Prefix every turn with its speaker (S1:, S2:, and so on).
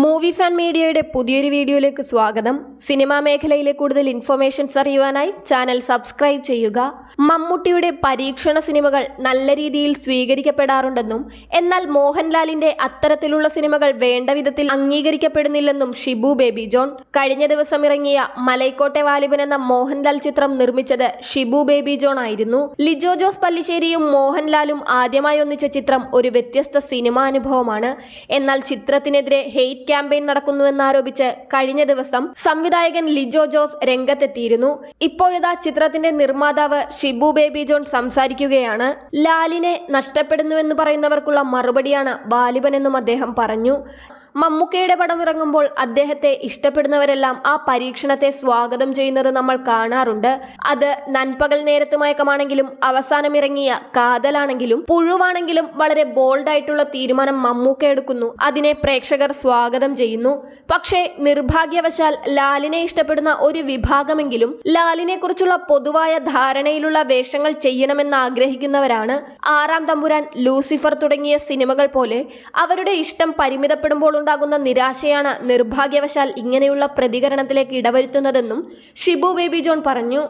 S1: Movie fan മീഡിയയുടെ പുതിയൊരു വീഡിയോയിലേക്ക് സ്വാഗതം. സിനിമാ മേഖലയിലെ കൂടുതൽ ഇൻഫർമേഷൻസ് അറിയുവാനായി ചാനൽ സബ്സ്ക്രൈബ് ചെയ്യുക. മമ്മൂട്ടിയുടെ പരീക്ഷണ സിനിമകൾ നല്ല രീതിയിൽ സ്വീകരിക്കപ്പെടാറുണ്ടെന്നും എന്നാൽ മോഹൻലാലിന്റെ അത്തരത്തിലുള്ള സിനിമകൾ വേണ്ട വിധത്തിൽ അംഗീകരിക്കപ്പെടുന്നില്ലെന്നും ഷിബു ബേബി ജോൺ. കഴിഞ്ഞ ദിവസം ഇറങ്ങിയ മലൈക്കോട്ടെ വാലിബൻ എന്ന മോഹൻലാൽ ചിത്രം നിർമ്മിച്ചത് ഷിബു ബേബി ജോൺ ആയിരുന്നു. ലിജോ ജോസ് പല്ലിശ്ശേരിയും മോഹൻലാലും ആദ്യമായി ഒന്നിച്ച ചിത്രം ഒരു വ്യത്യസ്ത സിനിമാ അനുഭവമാണ്. എന്നാൽ ചിത്രത്തിനെതിരെ ഹെയ്റ്റ് ക്യാമ്പയിൻ നടക്കുന്നുവെന്നാരോപിച്ച് കഴിഞ്ഞ ദിവസം സംവിധായകൻ ലിജോ ജോസ് രംഗത്തെത്തിയിരുന്നു. ഇപ്പോഴിതാ ചിത്രത്തിന്റെ നിർമ്മാതാവ് ഷിബു ബേബി ജോൺ സംസാരിക്കുകയാണ്. ലാലിനെ നഷ്ടപ്പെടുന്നുവെന്ന് പറയുന്നവർക്കുള്ള മറുപടിയാണ് ബാലിബൻ എന്നും അദ്ദേഹം പറഞ്ഞു. മമ്മൂക്കയുടെ പടം ഇറങ്ങുമ്പോൾ അദ്ദേഹത്തെ ഇഷ്ടപ്പെടുന്നവരെല്ലാം ആ പരീക്ഷണത്തെ സ്വാഗതം ചെയ്യുന്നത് നമ്മൾ കാണാറുണ്ട്. അത് നൻപകൽ നേരത്ത് മയക്കമാണെങ്കിലും അവസാനം ഇറങ്ങിയ കാതലാണെങ്കിലും പുഴുവാണെങ്കിലും വളരെ ബോൾഡായിട്ടുള്ള തീരുമാനം മമ്മൂക്ക എടുക്കുന്നു. അതിനെ പ്രേക്ഷകർ സ്വാഗതം ചെയ്യുന്നു. പക്ഷേ നിർഭാഗ്യവശാൽ ലാലിനെ ഇഷ്ടപ്പെടുന്ന ഒരു വിഭാഗമെങ്കിലും ലാലിനെ കുറിച്ചുള്ള പൊതുവായ ധാരണയിലുള്ള വേഷങ്ങൾ ചെയ്യണമെന്ന് ആഗ്രഹിക്കുന്നവരാണ്. ആറാം തമ്പുരാൻ ലൂസിഫർ തുടങ്ങിയ സിനിമകൾ പോലെ അവരുടെ ഇഷ്ടം പരിമിതപ്പെടുമ്പോൾ ഉണ്ടാകുന്ന നിരാശയാണ് നിർഭാഗ്യവശാൽ ഇങ്ങനെയുള്ള പ്രതികരണത്തിലേക്ക് ഇടവരുത്തുന്നതെന്നും ഷിബു ബേബി ജോൺ പറഞ്ഞു.